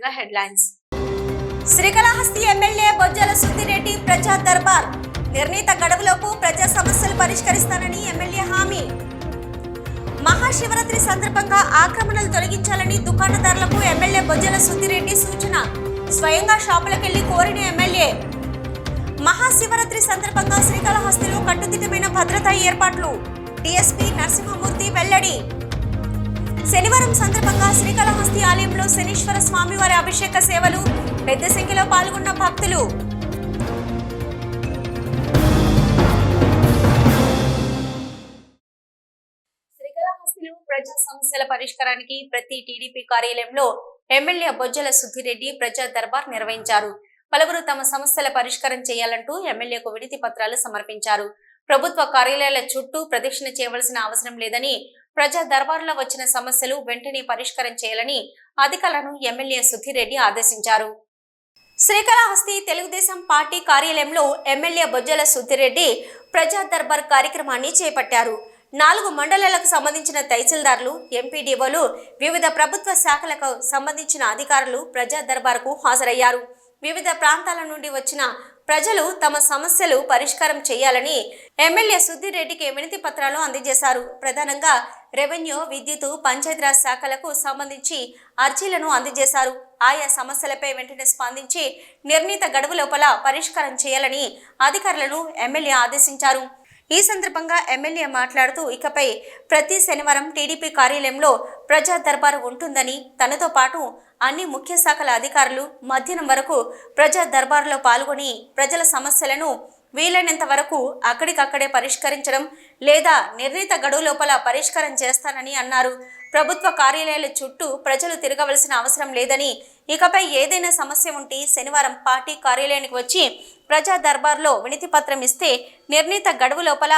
ముందుగా headlines. Srikalahasti MLA Bojjala Suddi Reddy ప్రజా దర్బార్ నిర్ణీత గడువులోపు ప్రజా సమస్యలు పరిష్కరిస్తానని ఎమ్మెల్యే హామీ. మహాశివరాత్రి సందర్భంగా ఆక్రమణలు తొలగించాలని దుకాణదారులకు ఎమ్మెల్యే బొజ్జల సుద్దిరెడ్డి సూచన. స్వయంగా షాపులకెళ్ళి కోరిన ఎమ్మెల్యే. మహాశివరాత్రి సందర్భంగా శ్రీకాళహస్తిలో కట్టుదిట్టమైన భద్రతా ఏర్పాట్లు. డిఎస్పీ నరసింహమూర్తి వెల్లడి. శనివారం సందర్భంగా శ్రీకాళహస్తి ఆలయంలో శనీశ్వర స్వామివారి అభిషేక సేవలు పెద్ద సంఖ్యలో పాల్గొన్న భక్తులు. శ్రీకాళహస్తిలో ప్రజా సమస్యల పరిష్కారానికి ప్రతి టీడీపీ కార్యాలయంలో ఎమ్మెల్యే బొజ్జల సుధిరెడ్డి ప్రజా దర్బార్ నిర్వహించారు. పలువురు తమ సమస్యల పరిష్కారం చేయాలంటూ ఎమ్మెల్యేకు వినతి పత్రాలు సమర్పించారు. ప్రభుత్వ కార్యాలయాల చుట్టూ ప్రదక్షిణ చేయవలసిన అవసరం లేదని ప్రజా దర్బారులో వచ్చిన సమస్యలు వెంటనే పరిష్కారం చేయాలని అధికారులను ఎమ్మెల్యే సుద్దిరెడ్డి ఆదేశించారు. శ్రీకాళహస్తి తెలుగుదేశం పార్టీ కార్యాలయంలో ఎమ్మెల్యే బొజ్జల సుధీరెడ్డి ప్రజా దర్బార్ కార్యక్రమాన్ని చేపట్టారు. నాలుగు మండలాలకు సంబంధించిన తహసీల్దార్లు ఎంపీడీఓలు వివిధ ప్రభుత్వ శాఖలకు సంబంధించిన అధికారులు ప్రజా దర్బార్కు హాజరయ్యారు. వివిధ ప్రాంతాల నుండి వచ్చిన ప్రజలు తమ సమస్యలు పరిష్కారం చేయాలని ఎమ్మెల్యే సుద్దిరెడ్డికి వినతి పత్రాలు అందజేశారు. ప్రధానంగా రెవెన్యూ విద్యుత్ పంచాయతీరాజ్ శాఖలకు సంబంధించి అర్జీలను అందజేశారు. ఆయా సమస్యలపై వెంటనే స్పందించి నిర్ణీత గడువు లోపల పరిష్కారం చేయాలని అధికారులను ఎమ్మెల్యే ఆదేశించారు. ఈ సందర్భంగా ఎమ్మెల్యే మాట్లాడుతూ ఇకపై ప్రతి శనివారం టీడీపీ కార్యాలయంలో ప్రజా దర్బారు ఉంటుందని తనతో పాటు అన్ని ముఖ్య శాఖల అధికారులు మధ్యాహ్నం వరకు ప్రజా దర్బారులో పాల్గొని ప్రజల సమస్యలను వీలైనంత వరకు అక్కడికక్కడే పరిష్కరించడం లేదా నిర్ణీత గడువు లోపల పరిష్కారం చేస్తానని అన్నారు. ప్రభుత్వ కార్యాలయాల చుట్టూ ప్రజలు తిరగవలసిన అవసరం లేదని ఇకపై ఏదైనా సమస్య ఉంటే శనివారం పార్టీ కార్యాలయానికి వచ్చి ప్రజా దర్బార్లో వినతి పత్రం ఇస్తే నిర్ణీత గడువు లోపల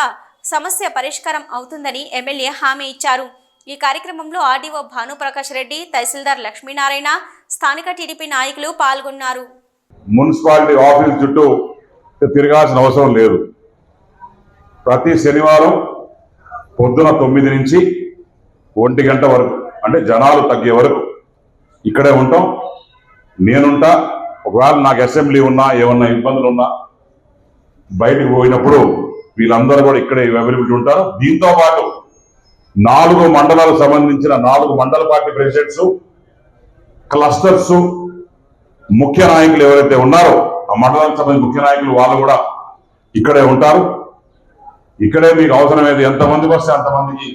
సమస్య పరిష్కారం అవుతుందని ఎమ్మెల్యే హామీ ఇచ్చారు. ఈ కార్యక్రమంలో ఆర్డీఓ భానుప్రకాష్ రెడ్డి తహసీల్దార్ లక్ష్మీనారాయణ స్థానిక టీడీపీ నాయకులు పాల్గొన్నారు. మున్సిపాలిటీ ఆఫీస్ చుట్టూ తిరగాల్సిన అవసరం లేదు. ప్రతి శనివారం పొద్దున తొమ్మిది నుంచి ఒంటి గంట వరకు అంటే జనాలు తగ్గే వరకు ఇక్కడే ఉంటాం. నేనుంటా. ఒకవేళ నాకు అసెంబ్లీ ఉన్నా ఏమన్నా ఇబ్బందులు ఉన్నా బయటికి పోయినప్పుడు వీళ్ళందరూ కూడా ఇక్కడే అవైలబిలిటీ ఉంటారు. దీంతో పాటు నాలుగు మండలాలకు సంబంధించిన నాలుగు మండల పార్టీ ప్రెసిడెంట్స్ క్లస్టర్స్ ముఖ్య నాయకులు ఎవరైతే ఉన్నారో ఆ మండలానికి సంబంధించిన ముఖ్య నాయకులు వాళ్ళు కూడా ఇక్కడే ఉంటారు. ఇక్కడే మీకు అవసరమైతే ఎంతమంది వస్తే అంతమందికి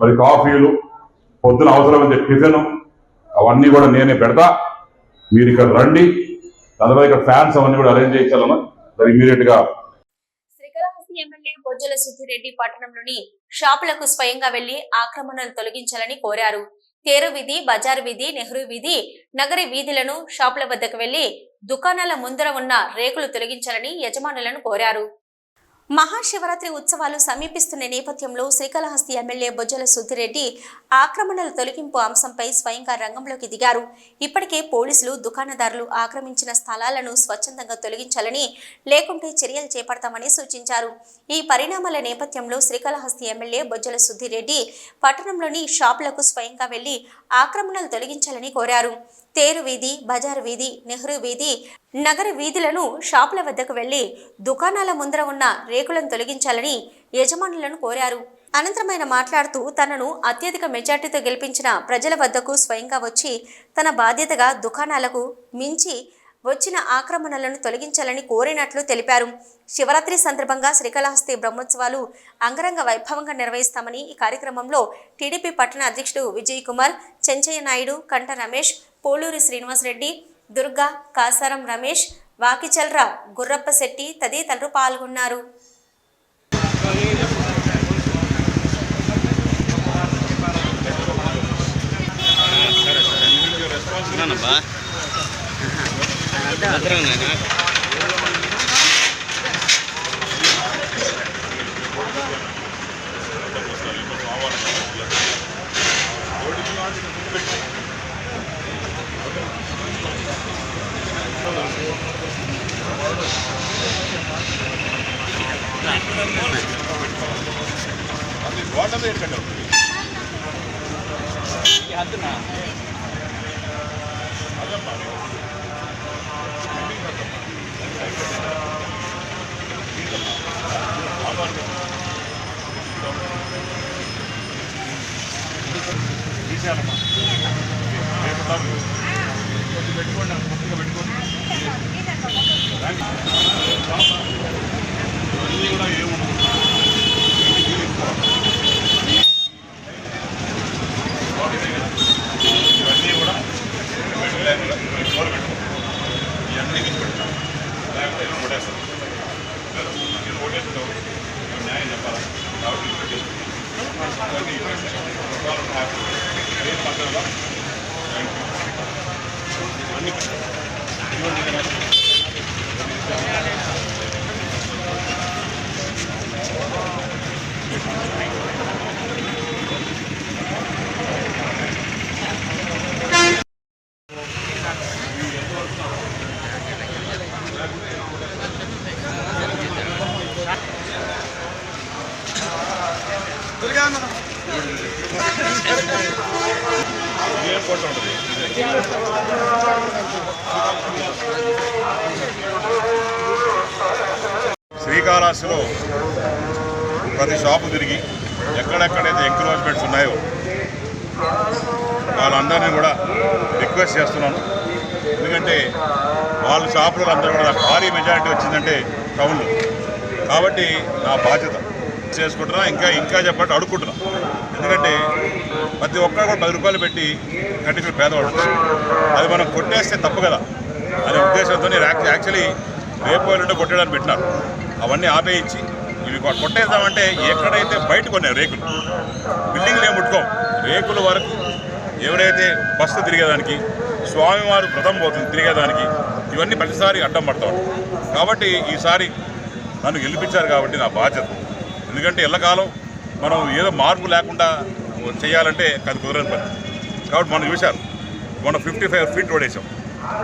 మరి కాఫీలు పొద్దున అవసరమైతే టిఫిన్ అవన్నీ కూడా నేనే పెడతా. మీరు ఇక్కడ రండి. దాని తర్వాత ఇక్కడ ఫ్యాన్స్ అవన్నీ కూడా అరేంజ్ చేయించాలన్నా మరి ఇమీడియట్గా ఎమ్మెల్యే బొజ్జల సుద్దిరెడ్డి పట్టణంలోని షాపులకు స్వయంగా వెళ్ళి ఆక్రమణలు తొలగించాలని కోరారు. తేరు వీధి బజార్ వీధి నెహ్రూ వీధి నగర వీధులను షాపుల వద్దకు వెళ్ళి దుకాణాల ముందర ఉన్న రేకులు తొలగించాలని యజమానులను కోరారు. మహాశివరాత్రి ఉత్సవాలు సమీపిస్తున్న నేపథ్యంలో శ్రీకాళహస్తి ఎమ్మెల్యే బొజ్జల సుద్దిరెడ్డి ఆక్రమణల తొలగింపు అంశంపై స్వయంగా రంగంలోకి దిగారు. ఇప్పటికే పోలీసులు దుకాణదారులు ఆక్రమించిన స్థలాలను స్వచ్ఛందంగా తొలగించాలని లేకుంటే చర్యలు చేపడతామని సూచించారు. ఈ పరిణామాల నేపథ్యంలో శ్రీకాళహస్తి ఎమ్మెల్యే బొజ్జల సుద్దిరెడ్డి పట్టణంలోని షాపులకు స్వయంగా వెళ్ళి ఆక్రమణలు తొలగించాలని కోరారు. తేరు వీధి బజారు వీధి నెహ్రూ వీధి నగర వీధులను షాపుల వద్దకు వెళ్ళి దుకాణాల ముందర ఉన్న రేకులను తొలగించాలని యజమానులను కోరారు. అనంతరం ఆయన మాట్లాడుతూ తనను అత్యధిక మెజార్టీతో గెలిపించిన ప్రజల వద్దకు స్వయంగా వచ్చి తన బాధ్యతగా దుకాణాలకు మించి వచ్చిన ఆక్రమణలను తొలగించాలని కోరినట్లు తెలిపారు. శివరాత్రి సందర్భంగా శ్రీకాళహస్తి బ్రహ్మోత్సవాలు అంగరంగ వైభవంగా నిర్వహిస్తామని ఈ కార్యక్రమంలో టీడీపీ పట్టణ అధ్యక్షుడు విజయ్ కుమార్ చెంచయ్య నాయుడు కంట రమేష్ పోలూరి శ్రీనివాసరెడ్డి దుర్గా కాసారం రమేష్ వాకిచల్ర గుర్రప్ప శెట్టి తదితరులు పాల్గొన్నారు. ಅದು ಬಾಟಲ್ ಇಟ್ಕೊಂಡು ಹೋಗ್ತೀವಿ ಅದನ್ನ నేను ఓటేస్తావు న్యాయం చెప్పాలా కాబట్టి ఇది పెట్టేసి ఇవన్నీ ఇవ్వండి. రూపాయలు ఉన్నాయి. ఏం పక్కన అన్ని పెట్టండి. ఇవ్వండి కదా. ఇదేం కోట ఉంటుంది శ్రీకాళహస్తిలో ప్రతి షాపు తిరిగి ఎక్కడెక్కడైతే ఎంక్రోచ్మెంట్స్ ఉన్నాయో వాళ్ళందరినీ కూడా రిక్వెస్ట్ చేస్తున్నాను. ఎందుకంటే వాళ్ళ షాపులు అందరూ కూడా నాకు భారీ మెజారిటీ వచ్చిందంటే టౌన్లో. కాబట్టి నా బాధ్యత చేసుకుంటున్నా ఇంకా ఇంకా చెప్పట్టు అడుక్కుంటున్నా. ఎందుకంటే ప్రతి ఒక్కరు కూడా పది రూపాయలు పెట్టి కట్టిన పేదవాడు అది మనం కొట్టేస్తే తప్పు కదా. అనే ఉద్దేశంతో యాక్చువల్లీ రేపు ఎల్లుండి కొట్టేయడానికి పెట్టినారు. అవన్నీ ఆపేయించి ఇవి కొట్టేద్దామంటే ఎక్కడైతే బయట కొన్నాయి రేకులు బిల్డింగ్లు ఏం ముట్టుకోం రేకుల వరకు ఎవరైతే బస్సు తిరిగేదానికి స్వామివారు వ్రతం పోతుంది తిరిగేదానికి. ఇవన్నీ ప్రతిసారి అడ్డం పడతాం కాబట్టి ఈసారి నన్ను గెలిపించారు కాబట్టి నా బాధ్యత. ఎందుకంటే ఎల్లకాలం మనం ఏదో మార్పు లేకుండా చేయాలంటే అది కుదరని పని. కాబట్టి మనం చూశారు. మొన్న ఫిఫ్టీ ఫైవ్ ఫీట్ రోడ్ వేసాం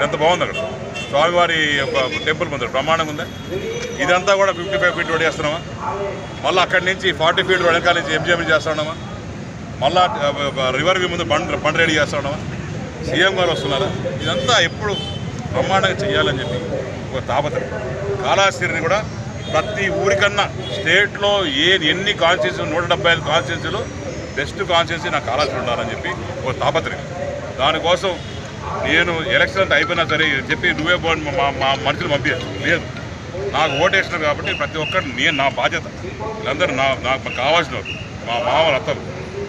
ఎంత బాగుంది అక్కడ. స్వామివారి టెంపుల్ ముందు ప్రమాణం ఉందా. ఇదంతా కూడా ఫిఫ్టీ ఫైవ్ ఫీట్ రోడ్ వేస్తున్నామా మళ్ళీ అక్కడి నుంచి ఫార్టీ ఫీట్ రోడ్ వెనకాల నుంచి ఎంజిఎం చేస్తున్నామా? మళ్ళా రివర్ వ్యూ ముందు బండ్ బండ్ రెడీ చేస్తున్నామా? సీఎం గారు వస్తున్నారా? ఇదంతా ఎప్పుడు బ్రహ్మాండంగా చేయాలని చెప్పి ఒక తాపత్రం కాళాస్తిని కూడా ప్రతి ఊరికన్నా స్టేట్లో ఏ ఎన్ని కాన్స్టిట్యూన్సీ నూట డెబ్బై ఐదు కాన్స్టిట్యూన్సీలో బెస్ట్ కాన్స్టిట్యూన్సీ నాకు కాళాస్తి ఉండాలని చెప్పి ఒక తాపత్రం దానికోసం నేను ఎలక్షన్ అంతా అయిపోయినా సరే చెప్పి నువ్వే పోని మా మా మనుషులు పంపించచ్చు లేదు. నాకు ఓటేసినారు కాబట్టి ప్రతి ఒక్కరు నేను నా బాధ్యత. వీళ్ళందరూ నా నాకు కావాల్సిన మా మామలు అత్తలు.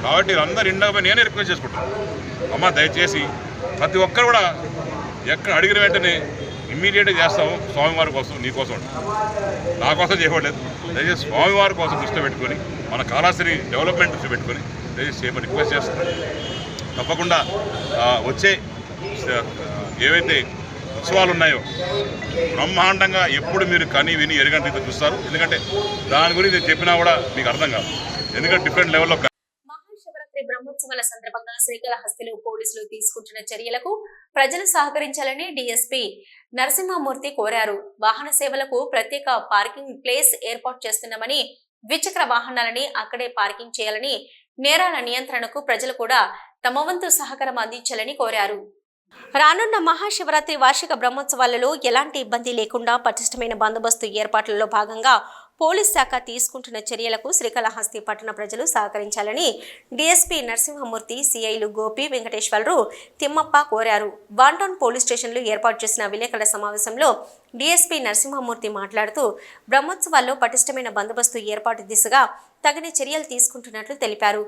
కాబట్టి వీళ్ళందరూ ఇండగా నేనే రిక్వెస్ట్ చేసుకుంటాను. అమ్మ దయచేసి ప్రతి ఒక్కరు కూడా ఎక్కడ అడిగిన వెంటనే ఇమ్మీడియట్గా చేస్తాము స్వామివారి కోసం నీకోసం నా కోసం చేయబడలేదు. దయచేసి స్వామివారి కోసం దృష్టి పెట్టుకొని మన కాళాశ్రీ డెవలప్మెంట్ దృష్టి పెట్టుకొని దయచేసి చేయమని రిక్వెస్ట్ చేస్తున్నాను. తప్పకుండా వచ్చే ఏవైతే ఉత్సవాలు ఉన్నాయో బ్రహ్మాండంగా ఎప్పుడు మీరు కని విని ఎరగంటి చూస్తారు. ఎందుకంటే దాని గురించి చెప్పినా కూడా మీకు అర్థం కాదు. ఎందుకంటే డిఫరెంట్ లెవెల్లో మహాశివరాత్రి సందర్భంగా శ్రీకాళహస్తిలో పోలీసులు తీసుకుంటున్న చర్యలకు ప్రజలు సహకరించాలని డీఎస్పీ నరసింహమూర్తి కోరారు. వాహన సేవలకు ప్రత్యేక పార్కింగ్ ప్లేస్ ఏర్పాటు చేస్తున్నామని ద్విచక్ర వాహనాలని అక్కడే పార్కింగ్ చేయాలని నేరాల నియంత్రణకు ప్రజలు కూడా తమ వంతు సహకారం అందించాలని కోరారు. రానున్న మహాశివరాత్రి వార్షిక బ్రహ్మోత్సవాలలో ఎలాంటి ఇబ్బంది లేకుండా పటిష్టమైన బందోబస్తు ఏర్పాట్లలో భాగంగా పోలీస్ శాఖ తీసుకుంటున్న చర్యలకు శ్రీకాళహస్తి పట్టణ ప్రజలు సహకరించాలని డీఎస్పీ నరసింహమూర్తి సిఐలు గోపి వెంకటేశ్వరరావు తిమ్మప్ప కోరారు. వాంటౌన్ పోలీస్ స్టేషన్లు ఏర్పాటు చేసిన విలేకరుల సమావేశంలో డీఎస్పీ నరసింహమూర్తి మాట్లాడుతూ బ్రహ్మోత్సవాల్లో పటిష్టమైన బందోబస్తు ఏర్పాటు దిశగా తగిన చర్యలు తీసుకుంటున్నట్లు తెలిపారు.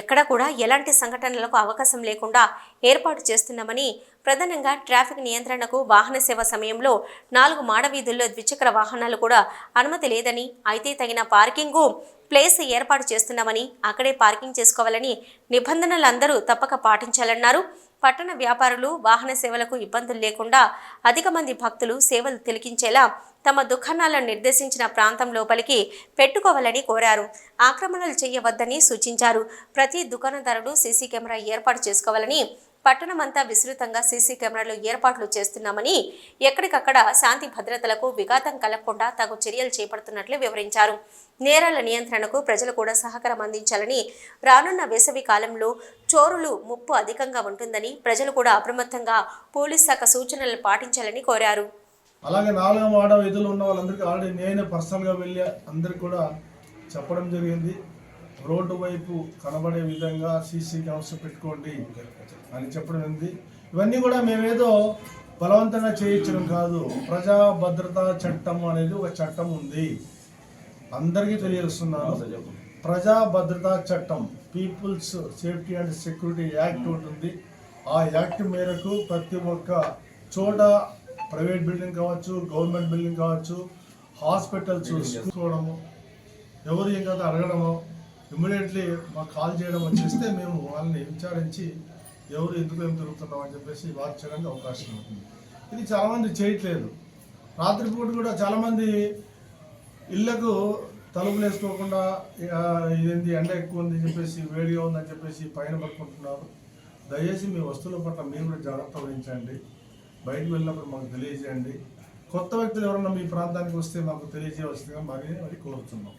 ఎక్కడ కూడా ఎలాంటి సంఘటనలకు అవకాశం లేకుండా ఏర్పాటు చేస్తున్నామని ప్రధానంగా ట్రాఫిక్ నియంత్రణకు వాహన సేవ సమయంలో నాలుగు మాడవీధుల్లో ద్విచక్ర వాహనాలు కూడా అనుమతి లేదని అయితే తగిన పార్కింగు ప్లేస్ ఏర్పాటు చేస్తున్నామని అక్కడే పార్కింగ్ చేసుకోవాలని నిబంధనలు అందరూ తప్పక పాటించాలన్నారు. పట్టణ వ్యాపారులు వాహన సేవలకు ఇబ్బందులు లేకుండా అధిక మంది భక్తులు సేవలు తిలకించేలా తమ దుకాణాలను నిర్దేశించిన ప్రాంతం లోపలికి పెట్టుకోవాలని కోరారు. ఆక్రమణలు చేయవద్దని సూచించారు. ప్రతి దుకాణదారుడు సీసీ కెమెరా ఏర్పాటు చేసుకోవాలని పట్టణమంతా విస్తృతంగా సీసీ కెమెరాలు ఏర్పాట్లు చేస్తున్నామని ఎక్కడికక్కడ శాంతి భద్రతలకు విఘాతం కలగకుండా తగు చర్యలు చేపడుతున్నట్లు వివరించారు. నేరాల నియంత్రణకు ప్రజలు కూడా సహకారం అందించాలని రానున్న వేసవి కాలంలో చోరులు ముప్పు అధికంగా ఉంటుందని ప్రజలు కూడా అప్రమత్తంగా పోలీస్ శాఖ సూచనలు పాటించాలని కోరారు. అలాగే నాలుగో వాడ విధులు ఉన్న వాళ్ళందరికీ ఆల్రెడీ నేనే పర్సనల్గా వెళ్ళి అందరికి కూడా చెప్పడం జరిగింది. రోడ్డు వైపు కనబడే విధంగా సీసీ కెమెరాస్ పెట్టుకోండి. అని చెప్పడం ఉంది ఇవన్నీ కూడా మేమేదో బలవంతంగా చేయించడం కాదు. ప్రజా భద్రతా చట్టం అనేది ఒక చట్టం ఉంది. అందరికీ తెలియజేస్తున్నాను. ప్రజా భద్రతా చట్టం people's safety and security act ఉంటుంది ఆ యాక్ట్ మేరకు ప్రతి ఒక్క చోట ప్రైవేట్ బిల్డింగ్ కావచ్చు గవర్నమెంట్ బిల్డింగ్ కావచ్చు హాస్పిటల్స్ చూసుకోవడము ఎవరు ఏం కదా అడగడము ఇమ్మీడియట్లీ మాకు కాల్ చేయడం వచ్చేస్తే మేము వాళ్ళని విచారించి ఎవరు ఎందుకు ఏం తిరుగుతున్నాం అని చెప్పేసి వాచ్ చేయడానికి అవకాశం ఉంటుంది. ఇది చాలామంది చేయట్లేదు. రాత్రిపూట కూడా చాలామంది ఇళ్ళకు తలుపులు వేసుకోకుండా ఇదేంది ఇదేంటి ఎండ ఎక్కువ ఉంది చెప్పేసి వేడిగా ఉందని చెప్పేసి పైన పట్టుకుంటున్నారు దయచేసి మీ వస్తువుల పట్ల మీరు కూడా జాగ్రత్త వహించండి. బయటకు వెళ్ళినప్పుడు మాకు తెలియజేయండి. కొత్త వ్యక్తులు ఎవరన్నా మీ ప్రాంతానికి వస్తే మాకు తెలియజేయవలసిందిగా మరి మరి కోరుతున్నాం.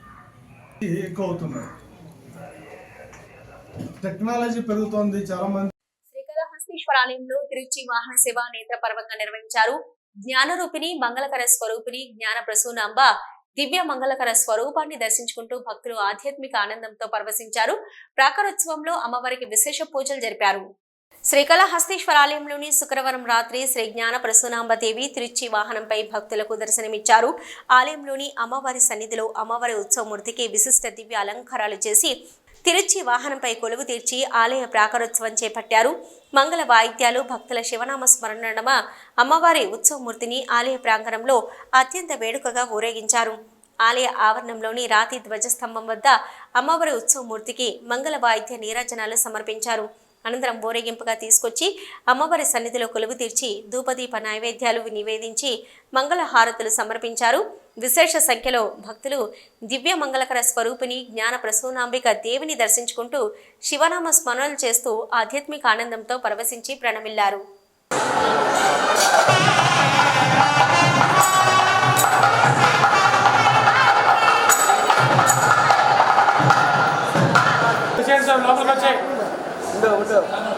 ఎక్కువ అవుతున్నాయి టెక్నాలజీ పెరుగుతోంది చాలామంది ఆలయంలో తిరుచి వాహన సేవ నేత్ర పర్వంగా నిర్వహించారు. జ్ఞానరూపిణి మంగళకర స్వరూపిణి జ్ఞాన ప్రసూనాంబ దివ్య మంగళకర స్వరూపాన్ని దర్శించుకుంటూ భక్తులు ఆధ్యాత్మిక ఆనందంతో పరవశించారు. ప్రాకారోత్సవంలో అమ్మవారికి విశేష పూజలు జరిపారు. శ్రీకాళహస్తీశ్వర ఆలయంలోని శుక్రవారం రాత్రి శ్రీ జ్ఞాన ప్రసూనాంబదేవి తిరుచి వాహనంపై భక్తులకు దర్శనమిచ్చారు. ఆలయంలోని అమ్మవారి సన్నిధిలో అమ్మవారి ఉత్సవమూర్తికి విశిష్ట దివ్య అలంకారాలు చేసి తిరుచి వాహనంపై కొలువు తీర్చి ఆలయ ప్రాకారోత్సవం చేపట్టారు. మంగళ వాయిద్యాలు భక్తుల శివనామ స్మరణ అమ్మవారి ఉత్సవమూర్తిని ఆలయ ప్రాంగణంలో అత్యంత వేడుకగా ఊరేగించారు. ఆలయ ఆవరణంలోని రాతి ధ్వజస్తంభం వద్ద అమ్మవారి ఉత్సవమూర్తికి మంగళ వాయిద్య నీరాజనాలు సమర్పించారు. అనంతరం ఊరేగింపుగా తీసుకొచ్చి అమ్మవారి సన్నిధిలో కొలువు తీర్చి ధూపదీప నైవేద్యాలు నివేదించి మంగళ హారతులు సమర్పించారు. విశేష సంఖ్యలో భక్తులు దివ్య మంగళకర స్వరూపిణి జ్ఞాన ప్రసూనాంబిక దేవిని దర్శించుకుంటూ శివనామ స్మరణలు చేస్తూ ఆధ్యాత్మిక ఆనందంతో పరవశించి ప్రణమిల్లారు.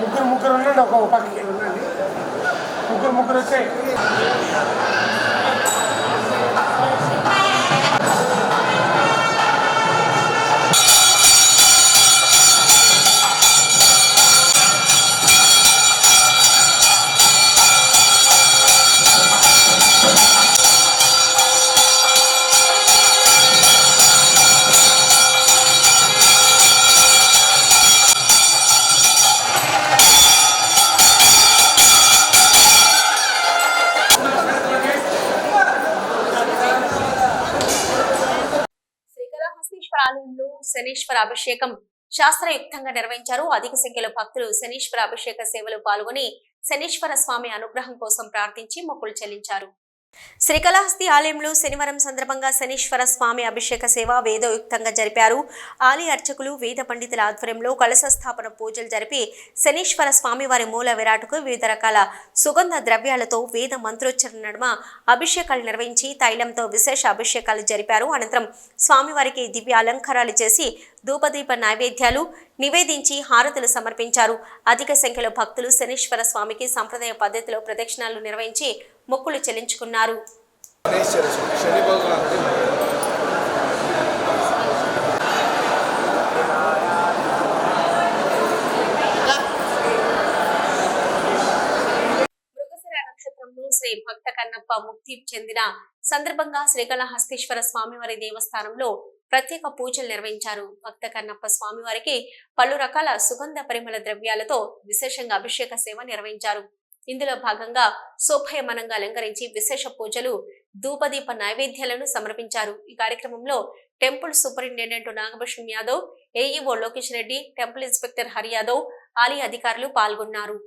ముగ్గురు ముగ్గురు ఉండండి ఒక పక్కకి ముగ్గురు ముగ్గురు వచ్చాయి ఆలయంలో శనీశ్వర అభిషేకం శాస్త్రయుక్తంగా నిర్వహించారు. అధిక సంఖ్యలో భక్తులు శనీశ్వర అభిషేక సేవలు పాల్గొని శనీశ్వర స్వామి అనుగ్రహం కోసం ప్రార్థించి మొక్కులు చెల్లించారు. శ్రీకాళహస్తి ఆలయంలో శనివారం సందర్భంగా శనీశ్వర స్వామి అభిషేక సేవ వేదోయుక్తంగా జరిపారు. ఆలయ అర్చకులు వేద పండితుల ఆధ్వర్యంలో కలశ స్థాపన పూజలు జరిపి శనీశ్వర స్వామి వారి మూల విరాటుకు వివిధ రకాల సుగంధ ద్రవ్యాలతో వేద మంత్రోచ్చరణ నడుమ అభిషేకాలు నిర్వహించి తైలంతో విశేష అభిషేకాలు జరిపారు. అనంతరం స్వామివారికి దివ్య అలంకారాలు చేసి ధూపదీప నైవేద్యాలు నివేదించి హారతులు సమర్పించారు. అధిక సంఖ్యలో భక్తులు శనీశ్వర స్వామికి సంప్రదాయ పద్ధతిలో ప్రదక్షిణాలు నిర్వహించి మొక్కులు చెల్లించుకున్నారు. శ్రీ భక్త కన్నప్ప ముక్తి చెందిన సందర్భంగా శ్రీకాళహస్తీశ్వర స్వామివారి దేవస్థానంలో ప్రత్యేక పూజలు నిర్వహించారు. భక్త కన్నప్ప స్వామివారికి పలు రకాల సుగంధ పరిమళ ద్రవ్యాలతో విశేషంగా అభిషేక సేవ నిర్వహించారు. ఇందులో భాగంగా శోభయమనంగా అలంకరించి విశేష పూజలు ధూపదీప నైవేద్యాలను సమర్పించారు. ఈ కార్యక్రమంలో temple superintendent Nagabhushan Yadav AEO Lokesh Reddy temple inspector Hari Yadav ఆలయ అధికారులు పాల్గొన్నారు.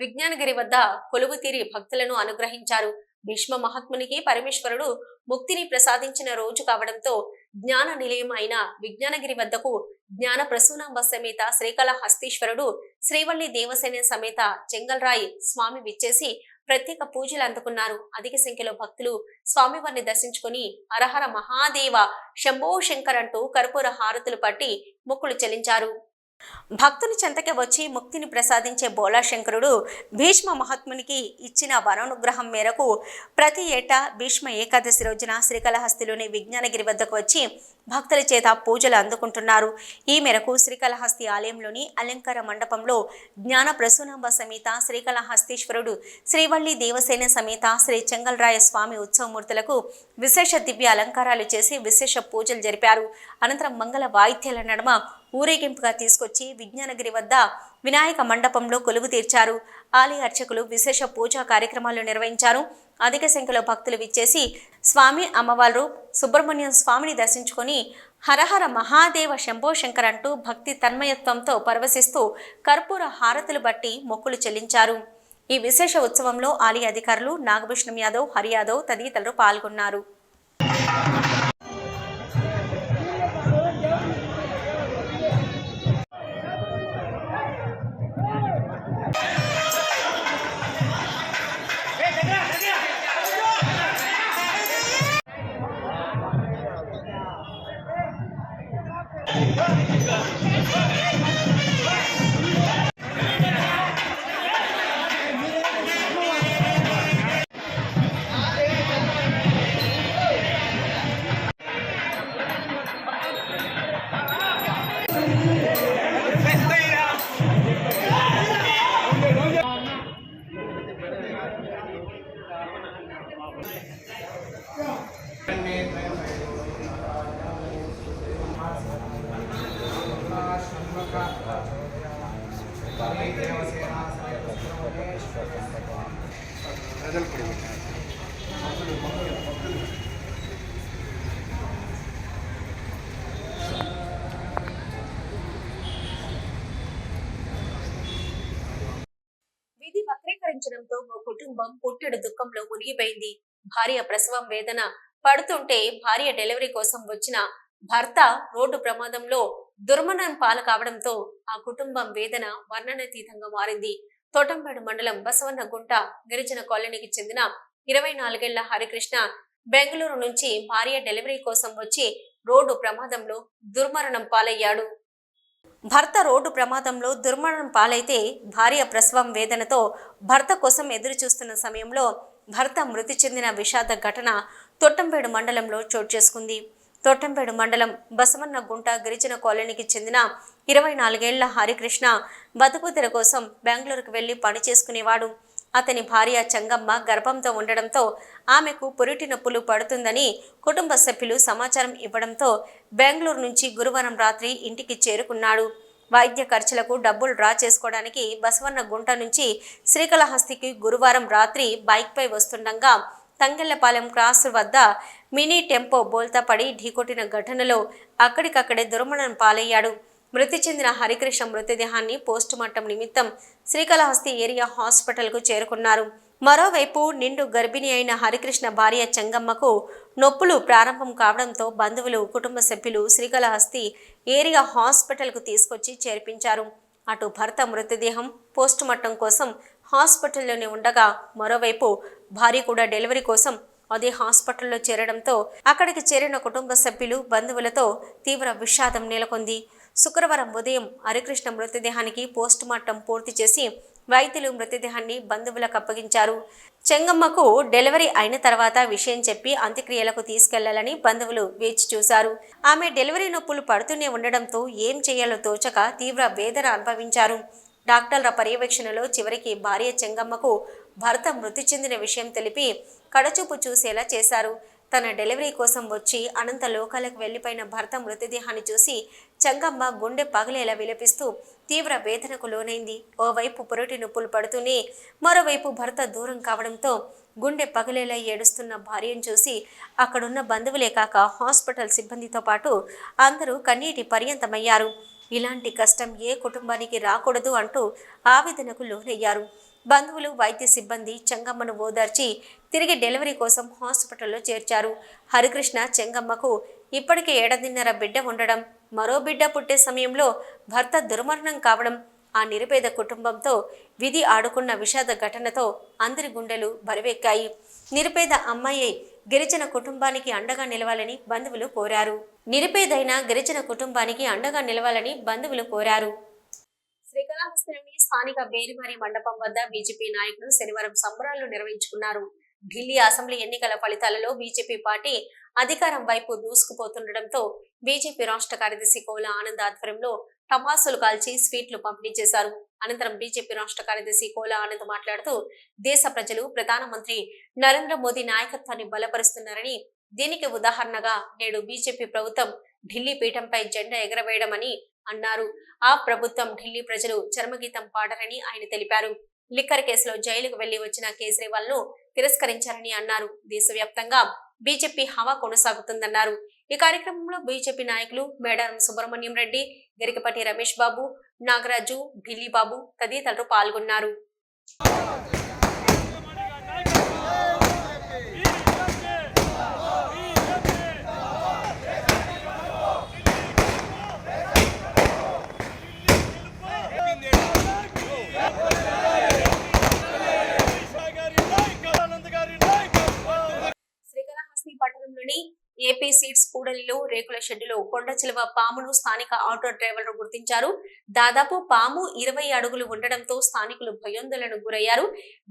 విజ్ఞానగిరి వద్ద కొలువు తీరి భక్తులను అనుగ్రహించారు. భీష్మ మహాత్మునికి పరమేశ్వరుడు ముక్తిని ప్రసాదించిన రోజు కావడంతో జ్ఞాన నిలయం అయిన విజ్ఞానగిరి వద్దకు జ్ఞాన ప్రసూనాంబ సమేత శ్రీకాళహస్తీశ్వరుడు శ్రీవల్లి దేవసేన సమేత చెంగల్రాయ్ స్వామి విచ్చేసి ప్రత్యేక పూజలు అందుకున్నారు. అధిక సంఖ్యలో భక్తులు స్వామివారిని దర్శించుకుని అరహర మహాదేవ శంభో శంకర్ అంటూ కర్పూర హారతులు పట్టి మొక్కులు చెల్లించారు. భక్తుని చెంతకి వచ్చి ముక్తిని ప్రసాదించే బోలాశంకరుడు భీష్మ మహాత్మునికి ఇచ్చిన వరానుగ్రహం మేరకు ప్రతి ఏటా భీష్మ ఏకాదశి రోజున శ్రీకాళహస్తిలోని విజ్ఞానగిరి వద్దకు వచ్చి భక్తుల చేత పూజలు అందుకుంటున్నారు. ఈ మేరకు శ్రీకాళహస్తి ఆలయంలోని అలంకార మండపంలో జ్ఞాన ప్రసూనాంబ సమేత శ్రీకాళహస్తీశ్వరుడు శ్రీవల్లి దేవసేన సమేత శ్రీ చెంగల్రాయ స్వామి ఉత్సవమూర్తులకు విశేష దివ్య అలంకారాలు చేసి విశేష పూజలు జరిపారు. అనంతరం మంగళ వాయిద్యాల నడుమ ఊరేగింపుగా తీసుకొచ్చి విజ్ఞానగిరి వద్ద వినాయక మండపంలో కొలువు తీర్చారు. ఆలయ అర్చకులు విశేష పూజా కార్యక్రమాలు నిర్వహించారు. అధిక సంఖ్యలో భక్తులు విచ్చేసి స్వామి అమ్మవారు సుబ్రహ్మణ్యం స్వామిని దర్శించుకొని హరహర మహాదేవ శంభో శంకర్ అంటూ భక్తి తన్మయత్వంతో పరవశిస్తూ కర్పూర హారతులు బట్టి మొక్కులు చెల్లించారు. ఈ విశేష ఉత్సవంలో ఆలయ అధికారులు నాగభూషణం యాదవ్ హరియాదవ్ తదితరులు పాల్గొన్నారు. కుటుంబం పుట్టెడు దుఃఖంలో మునిగిపోయింది. భార్య ప్రసవం వేదన పడుతుంటే భార్య డెలివరీ కోసం వచ్చిన భర్త రోడ్డు ప్రమాదంలో దుర్మరణం పాలు కావడంతో ఆ కుటుంబం వేదన వర్ణనాతీతంగా మారింది. తోటంపేడు మండలం బసవన్నగుంట గిరిజన కాలనీకి చెందిన ఇరవై నాలుగేళ్ళ హరికృష్ణ బెంగళూరు నుంచి భార్య డెలివరీ కోసం వచ్చి రోడ్డు ప్రమాదంలో దుర్మరణం పాలయ్యాడు. భర్త రోడ్డు ప్రమాదంలో దుర్మరణం పాలైతే భార్య ప్రసవం వేదనతో భర్త కోసం ఎదురు చూస్తున్న సమయంలో భర్త మృతి చెందిన విషాద ఘటన తొట్టంపేడు మండలంలో చోటు చేసుకుంది. తొట్టంపేడు మండలం బసవన్న గుంట గిరిజన కాలనీకి చెందిన ఇరవై నాలుగేళ్ళ హరికృష్ణ బతుకుతెర కోసం బెంగళూరుకు వెళ్ళి పని చేసుకునేవాడు. అతని భార్య చంగమ్మ గర్భంతో ఉండడంతో ఆమెకు పురిటి నొప్పులు పడుతుందని కుటుంబ సభ్యులు సమాచారం ఇవ్వడంతో బెంగళూరు నుంచి గురువారం రాత్రి ఇంటికి చేరుకున్నాడు. వైద్య ఖర్చులకు డబ్బులు డ్రా చేసుకోవడానికి బసవన్న గుంట నుంచి శ్రీకాళహస్తికి గురువారం రాత్రి బైక్పై వస్తుండగా తంగెళ్ళపాలెం క్రాస్ వద్ద మినీ టెంపో బోల్తా పడి ఢీకొట్టిన ఘటనలో అక్కడికక్కడే దుర్మరణం పాలయ్యాడు. మృతి చెందిన హరికృష్ణ మృతదేహాన్ని పోస్టుమార్టం నిమిత్తం శ్రీకాళహస్తి ఏరియా హాస్పిటల్కు చేరుకున్నారు. మరోవైపు నిండు గర్భిణి అయిన హరికృష్ణ భార్య చెంగమ్మకు నొప్పులు ప్రారంభం కావడంతో బంధువులు కుటుంబ సభ్యులు శ్రీకాళహస్తి ఏరియా హాస్పిటల్కు తీసుకొచ్చి చేర్పించారు. అటు భర్త మృతదేహం పోస్టుమార్టం కోసం హాస్పిటల్లోనే ఉండగా మరోవైపు భార్య కూడా డెలివరీ కోసం అదే హాస్పిటల్లో చేరడంతో అక్కడికి చేరిన కుటుంబ సభ్యులు బంధువులతో తీవ్ర విషాదం నెలకొంది. శుక్రవారం ఉదయం హరికృష్ణ మృతదేహానికి పోస్టుమార్టం పూర్తి చేసి వైద్యులు మృతదేహాన్ని బంధువులకు అప్పగించారు. చెంగమ్మకు డెలివరీ అయిన తర్వాత విషయం చెప్పి అంత్యక్రియలకు తీసుకెళ్ళాలని బంధువులు వేచి చూశారు. ఆమె డెలివరీ నొప్పులు పడుతూనే ఉండడంతో ఏం చేయాలో తోచక తీవ్ర వేదన అనుభవించారు. డాక్టర్ల పర్యవేక్షణలో చివరికి భార్య చెంగమ్మకు భర్త మృతి చెందిన విషయం తెలిపి కడచూపు చూసేలా చేశారు. తన డెలివరీ కోసం వచ్చి అనంత లోకాలకు వెళ్ళిపోయిన భర్త మృతదేహాన్ని చూసి చంగమ్మ గుండె పగలేలా విలపిస్తూ తీవ్ర వేదనకు లోనైంది. ఓవైపు పొరటి నొప్పులు పడుతూనే మరోవైపు భర్త దూరం కావడంతో గుండె పగలేలా ఏడుస్తున్న భార్యను చూసి అక్కడున్న బంధువులే కాక హాస్పిటల్ సిబ్బందితో పాటు అందరూ కన్నీటి పర్యంతమయ్యారు. ఇలాంటి కష్టం ఏ కుటుంబానికి రాకూడదు అంటూ ఆవేదనకు లోనయ్యారు. బంధువులు వైద్య సిబ్బంది చెంగమ్మను ఓదార్చి తిరిగి డెలివరీ కోసం హాస్పిటల్లో చేర్చారు. హరికృష్ణ చెంగమ్మకు ఇప్పటికే ఏడాదిన్నర బిడ్డ ఉండడం మరో బిడ్డ పుట్టే సమయంలో భర్త దుర్మరణం కావడం ఆ నిరుపేద కుటుంబంతో విధి ఆడుకున్న విషాద ఘటనతో అందరి గుండెలు బరివెక్కాయి. నిరుపేద అమ్మాయి గిరిజన కుటుంబానికి అండగా నిలవాలని బంధువులు కోరారు. నిరుపేదైన గిరిజన కుటుంబానికి అండగా నిలవాలని బంధువులు కోరారు. శ్రీకాళహస్తిలోని స్థానిక బేరిమారి మండపం వద్ద బీజేపీ నాయకులు శనివారం సంబరాలు నిర్వహించుకున్నారు. ఢిల్లీ అసెంబ్లీ ఎన్నికల ఫలితాలలో బీజేపీ పార్టీ అధికారం వైపు దూసుకుపోతుండటంతో బీజేపీ రాష్ట్ర కార్యదర్శి కోల ఆనంద్ ఆధ్వర్యంలో టపాసులు కాల్చి స్వీట్లు పంపిణీ చేశారు అనంతరం బీజేపీ రాష్ట్ర కార్యదర్శి కోల ఆనంద్ మాట్లాడుతూ దేశ ప్రజలు ప్రధానమంత్రి నరేంద్ర మోదీ నాయకత్వాన్ని బలపరుస్తున్నారని దీనికి ఉదాహరణగా నేడు బీజేపీ ప్రభుత్వం ఢిల్లీ పీఠంపై జెండా ఎగరవేయడమని అన్నారు. ఆ ప్రభుత్వం ఢిల్లీ ప్రజలు చర్మగీతం పాడరని ఆయన తెలిపారు. లిక్కర్ కేసులో జైలుకు వెళ్ళి వచ్చిన కేజ్రీవాల్ను తిరస్కరించారని అన్నారు. దేశవ్యాప్తంగా బీజేపీ హవా కొనసాగుతుందన్నారు. ఈ కార్యక్రమంలో బీజేపీ నాయకులు మేడారం సుబ్రహ్మణ్యం రెడ్డి గరికపటి రమేష్ బాబు నాగరాజు ఢిల్లీ బాబు తదితరులు పాల్గొన్నారు. రేకుల షెడ్డులో కొండ చిలువ పామును స్థానిక ఆటో డ్రైవర్లు గుర్తించారు. దాదాపు పాము ఇరవై అడుగులు ఉండడంతో స్థానికులు భయోందోళనకు గురయ్యారు.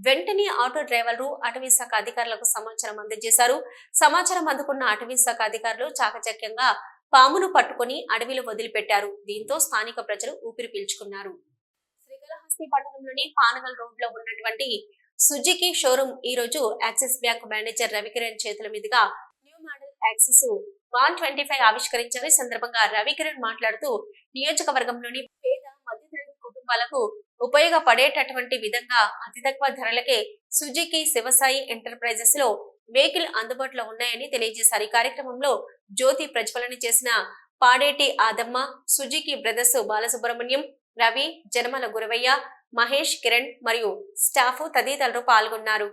వెంటనే ఆటో డ్రైవర్లు అటవీ శాఖ అధికారులకు సమాచారం అందజేశారు. సమాచారం అందుకున్న అటవీ శాఖ అధికారులు చాకచక్యంగా పామును పట్టుకొని అడవిలో వదిలిపెట్టారు. దీంతో స్థానిక ప్రజలు ఊపిరి పీల్చుకున్నారు. శ్రీకాళహస్తి పట్టణంలోని పానగల్ రోడ్లో ఉన్నటువంటి సుజుకి షోరూమ్ ఈ రోజు యాక్సిస్ బ్యాంక్ మేనేజర్ రవికిరణ్ చేతుల మీదుగా యాక్సిస్ వన్ ట్వంటీ ఫైవ్ ఆవిష్కరించారు. ఈ సందర్భంగా రవికిరణ్ మాట్లాడుతూ నియోజకవర్గంలోని పేద మధ్యతరగతి కుటుంబాలకు ఉపయోగపడేటటువంటి విధంగా అతి తక్కువ ధరలకే సుజుకి శివసాయి ఎంటర్ప్రైజెస్లో వెహికల్ అందుబాటులో ఉన్నాయని తెలియజేశారు. ఈ కార్యక్రమంలో జ్యోతి ప్రజ్వలన చేసిన పాడేటి ఆదమ్మ సుజుకి బ్రదర్స్ బాలసుబ్రహ్మణ్యం రవి జనమల గురవయ్య మహేష్ కిరణ్ మరియు స్టాఫ్ తదితరులు పాల్గొన్నారు.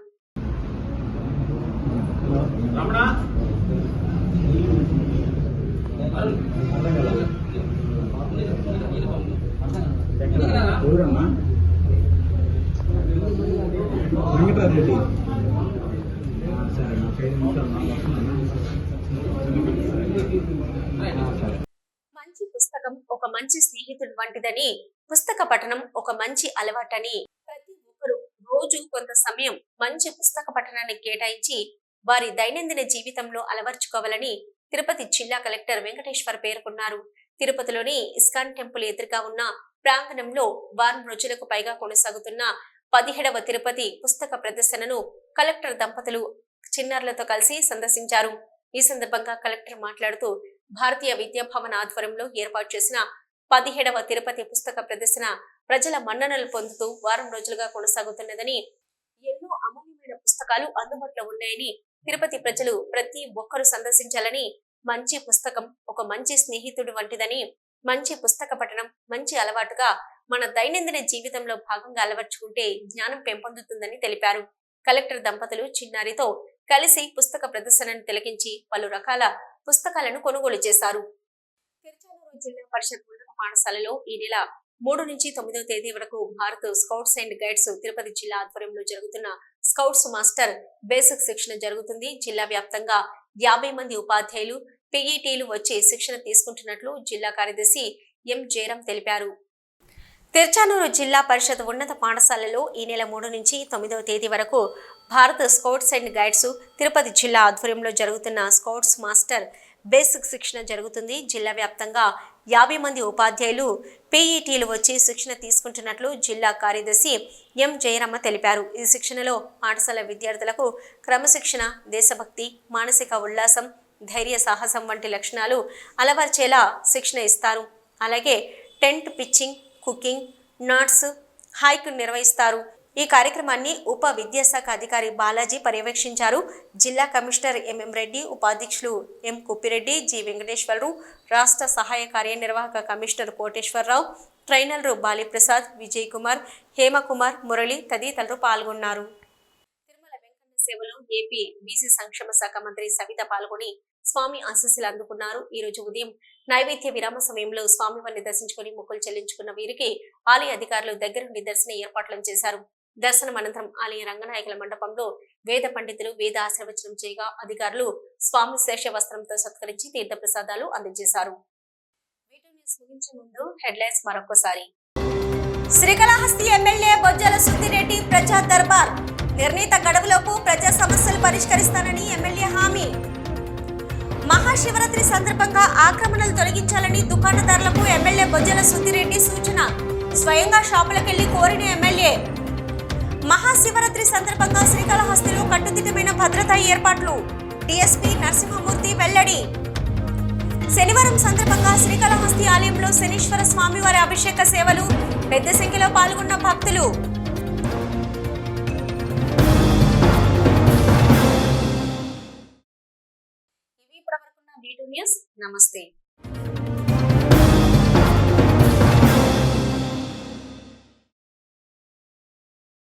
ఎవరమ్మా వెంకటరెడ్డి సరే ఐదు నిమిషాలు నా మంచి పుస్తకం ఒక మంచి స్నేహితుడు వంటిదని పుస్తక పఠనం ఒక మంచి అలవాటని ప్రతి ఒక్కరూ రోజు కొంత సమయం మంచి పుస్తక పఠనాన్ని కేటాయించి వారి దైనందిన జీవితంలో అలవర్చుకోవాలని తిరుపతి జిల్లా కలెక్టర్ వెంకటేశ్వర్ పేర్కొన్నారు. తిరుపతిలోని ఇస్కాన్ టెంపుల్ ఎదురుగా ఉన్న ప్రాంగణంలో వారం రోజులకు పైగా కొనసాగుతున్న పదిహేడవ తిరుపతి పుస్తక ప్రదర్శనను కలెక్టర్ దంపతులు చిన్నారులతో కలిసి సందర్శించారు. ఈ సందర్భంగా కలెక్టర్ మాట్లాడుతూ భారతీయ విద్యాభవన్ ఆధ్వర్యంలో ఏర్పాటు చేసిన పదిహేడవ తిరుపతి పుస్తక ప్రదర్శన ప్రజల మన్ననలు పొందుతూ వారం రోజులుగా కొనసాగుతున్నదని ఎన్నో అమూల్యమైన పుస్తకాలు అందుబాటులో ఉన్నాయని తిరుపతి ప్రజలు ప్రతి ఒక్కరూ సందర్శించాలని మంచి పుస్తకం ఒక మంచి స్నేహితుడు వంటిదని మంచి పుస్తక పఠనం మంచి అలవాటుగా మన దైనందిన జీవితంలో భాగంగా అలవర్చుకుంటే జ్ఞానం పెంపొందుతుందని తెలిపారు. కలెక్టర్ దంపతులు చిన్నారితో కలిసి పుస్తక ప్రదర్శనను తిలకించి పలు రకాల పుస్తకాలను కొనుగోలు చేశారు. తిరుచానూరు జిల్లా పరిషత్ ఉన్నత పాఠశాలలో ఈ నెల మూడు నుంచి తొమ్మిదవ తేదీ వరకు Bharat scouts and guides Tirupati జిల్లా ఆధ్వర్యంలో జరుగుతున్న స్కౌట్స్ మాస్టర్ బేసిక్ శిక్షణ జరుగుతుంది. జిల్లా వ్యాప్తంగా యాభై మంది ఉపాధ్యాయులు పిఈటీలు వచ్చి శిక్షణ తీసుకుంటున్నట్లు జిల్లా కార్యదర్శి ఎం జయరాం తెలిపారు. తిరుచానూరు జిల్లా పరిషత్ ఉన్నత పాఠశాలలో ఈ నెల మూడు నుంచి తొమ్మిదవ తేదీ వరకు Bharat scouts and guides Tirupati జిల్లా ఆధ్వర్యంలో జరుగుతున్న స్కౌట్స్ మాస్టర్ బేసిక్ శిక్షణ జరుగుతుంది. జిల్లా వ్యాప్తంగా యాభై మంది ఉపాధ్యాయులు పీఈటీలు వచ్చి శిక్షణ తీసుకుంటున్నట్లు జిల్లా కార్యదర్శి ఎం జయరమ్మ తెలిపారు. ఈ శిక్షణలో పాఠశాల విద్యార్థులకు క్రమశిక్షణ దేశభక్తి మానసిక ఉల్లాసం ధైర్య సాహసం వంటి లక్షణాలు అలవర్చేలా శిక్షణ ఇస్తారు. అలాగే tent pitching cooking knots hike నిర్వహిస్తారు. ఈ కార్యక్రమాన్ని ఉప విద్యాశాఖ అధికారి బాలాజీ పర్యవేక్షించారు. జిల్లా కమిషనర్ ఎంఎం రెడ్డి ఉపాధ్యక్షులు ఎం కుప్పిరెడ్డి జి వెంకటేశ్వరరావు రాష్ట్ర సహాయ కార్యనిర్వాహక కమిషనర్ కోటేశ్వరరావు ట్రైనర్లు బాలిప్రసాద్ విజయ్ కుమార్ హేమకుమార్ మురళి తదితరులు పాల్గొన్నారు. సేవలో ఏపీ బీసీ సంక్షేమ శాఖ మంత్రి సవిత పాల్గొని స్వామి ఆశస్సులు అందుకున్నారు. ఈ రోజు ఉదయం నైవేద్య విరామ సమయంలో స్వామివారిని దర్శించుకుని మొక్కులు చెల్లించుకున్న వీరికి ఆలయ అధికారులు దగ్గరుండి దర్శన ఏర్పాట్లను చేశారు. దర్శనం అనంతరం ఆలయ రంగనాయకుల మండపంలో వేద పండితులు వేద ఆశీర్వచనం చేయగా అధికారులు స్వామి శేష వస్త్రంతో సత్కరించి తీర్థప్రసాదాలు అందజేశారు. ముగించే ముందు హెడ్లైన్స్ మరొకసారి శ్రీకాళహస్తి ఎమ్మెల్యే బొజ్జల సుద్దిరెడ్డి ప్రజా దర్బార్ నిర్ణీత గడువులోపు ప్రజా సమస్యలు పరిష్కరిస్తానని ఎమ్మెల్యే హామీ. మహాశివరాత్రి సందర్భంగా ఆక్రమణలు తొలగించాలని దుకాణదారులకు ఎమ్మెల్యే బొజ్జల సుద్దిరెడ్డి సూచన. స్వయంగా షాపులకెళ్ళి కోరిన ఎమ్మెల్యే. మహాశివరాత్రి సందర్భంగా శ్రీకాళహస్తిలో కట్టుదిట్టమైన భద్రతా ఏర్పాట్లు. డిఎస్పీ నరసింహమూర్తి వెల్లడి. శనివారం సందర్భంగా శ్రీకాళహస్తి ఆలయంలో శనీశ్వర స్వామివారి అభిషేక సేవలు పెద్ద సంఖ్యలో పాల్గొన్న భక్తులు. ఇవి న్యూస్. నమస్తే.